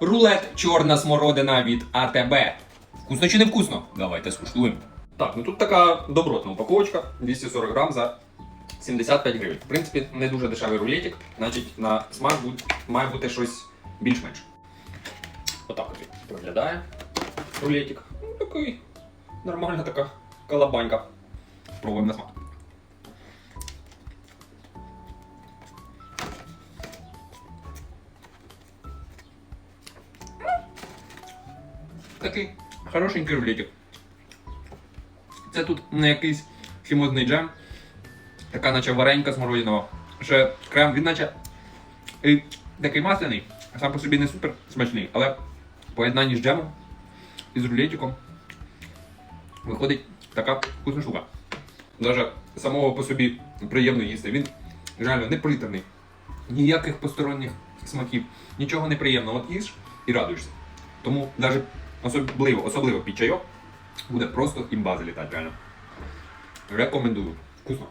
Рулет чорна смородина від АТБ. Вкусно чи не вкусно? Давайте скуштуємо. Так, ну тут така добротна упаковочка, 240 грам за 75 гривень. В принципі, не дуже дешевий рулетик, значить на смак має бути щось більш-менш. Отак от виглядає рулетик. Ну, такий нормальна така колобанька. Пробуємо на смак. Такий хорошенький рулетик. Це тут не якийсь хімозний джем, така наче варенька смородинова. Ще крем, він наче і такий масляний, а сам по собі не супер смачний, але в поєднанні з джемом і з рулетиком виходить така вкусна штука. Даже самого по собі приємно їсти. Він реально не приторний. Ніяких посторонніх смаків, нічого неприємного. От їш і радуєшся. Тому навіть особливо, особливо під чайок буде просто імба залітати реально. Рекомендую. Вкусно.